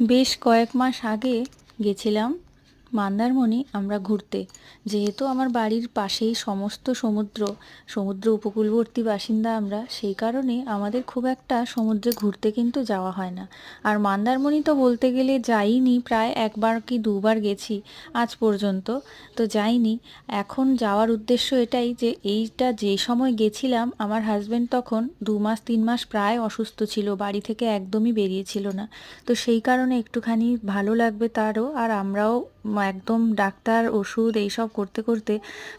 বেশ কয়েক মাস আগে গেছিলাম। মন্দারমণি আমরা ঘুরতে। যেহেতু আমার বাড়ির পাশেই সমস্ত সমুদ্র সমুদ্র উপকূলবর্তী বাসিন্দা আমরা, সেই কারণে আমাদের খুব একটা সমুদ্রে ঘুরতে কিন্তু যাওয়া হয় না। আর মন্দারমণি তো বলতে গেলে যাইনি, প্রায় একবার কি দুবার গেছি আজ পর্যন্ত। তো যাইনি। এখন যাওয়ার উদ্দেশ্য এটাই যে, এইটা যে সময় গেছিলাম, আমার হাজব্যান্ড তখন দু মাস, তিন মাস প্রায় অসুস্থ ছিল, বাড়ি থেকে একদমই বেরিয়েছিল না। তো সেই কারণে একটুখানি ভালো লাগবে তারও, আর আমরাও একদম ডাক্তার, ওষুধ এইসব করতে করতে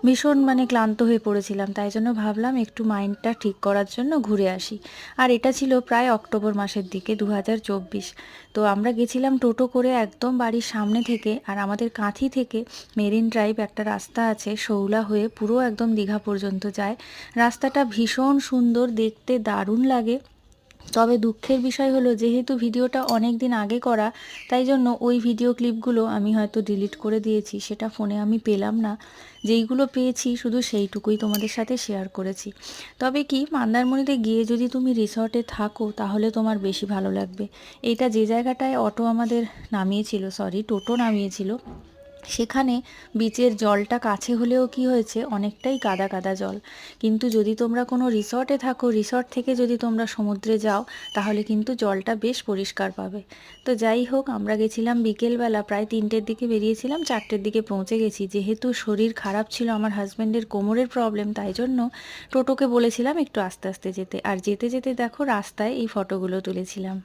ভীষণ মানে ক্লান্ত হয়ে পড়েছিলাম। তাই জন্য ভাবলাম একটু মাইন্ডটা ঠিক করার জন্য ঘুরে আসি। আর এটা ছিল প্রায় অক্টোবর মাসের দিকে দু হাজার চব্বিশ। তো আমরা গেছিলাম টোটো করে একদম বাড়ির সামনে থেকে আর আমাদের কাঁথি থেকে মেরিন ড্রাইভ একটা রাস্তা আছে, শৌলা হয়ে পুরো একদম দীঘা পর্যন্ত যায়। রাস্তাটা ভীষণ সুন্দর, দেখতে দারুণ লাগে। তবে দুঃখের বিষয় হলো যেহেতু ভিডিওটা অনেক দিন আগে করা, তাই জন্য ওই ভিডিও ক্লিপগুলো আমি হয়তো ডিলিট করে দিয়েছি, সেটা ফোনে আমি পেলাম না। যেইগুলো পেয়েছি শুধু সেইটুকুই তোমাদের সাথে শেয়ার করেছি। তবে কি, মন্দারমণিতে গিয়ে যদি তুমি রিসর্টে থাকো, তাহলে তোমার বেশি ভালো লাগবে। এটা যে জায়গাটায় অটো আমাদের নামিয়েছিল সরি টোটো নামিয়েছিল সেখানে বিচের জলটা কাছে হলেও কি হয়েছে? অনেকটাই কাদা কাদা জল। কিন্তু যদি তোমরা কোনো রিসর্টে থাকো রিসর্ট থেকে যদি তোমরা সমুদ্রে যাও, তাহলে কিন্তু জলটা বেশ পরিষ্কার পাবে। তো যাই হোক, আমরা গেছিলাম বিকেলবেলা, প্রায় তিনটের দিকে বেরিয়েছিলাম, চারটের দিকে পৌঁছে গেছি। যেহেতু শরীর খারাপ ছিল, আমার হাজব্যান্ডের কোমরের প্রবলেম তাই জন্য টোটোকে বলেছিলাম একটু আস্তে আস্তে যেতে। আর যেতে যেতে দেখো, রাস্তায় এই ফটোগুলো তুলেছিলাম।